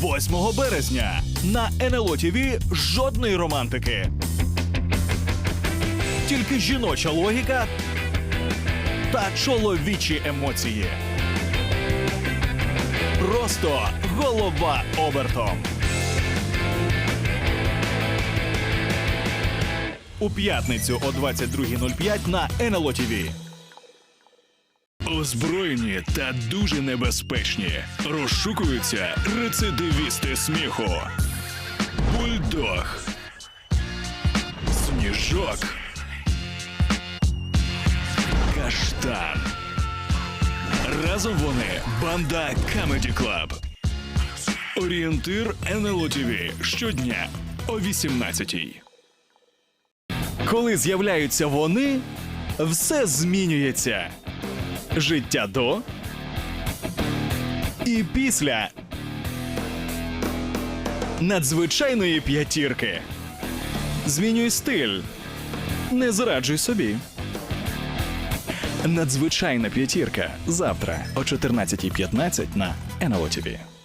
8 березня на НЛО ТВ жодної романтики. Тільки жіноча логіка та чоловічі емоції. Просто голова обертом. У п'ятницю о 22.05 на НЛО ТВ. Озброєні та дуже небезпечні. Розшукуються рецидивісти сміху. Бульдог. Сніжок. Каштан. Разом вони банда Comedy Club. Орієнтир НЛО ТВ щодня о 18-й. Коли з'являються вони, все змінюється. Життя до і після надзвичайної п'ятірки. Змінюй стиль. Не зраджуй собі. Надзвичайна п'ятірка завтра о 14.15 на НЛО ТВ.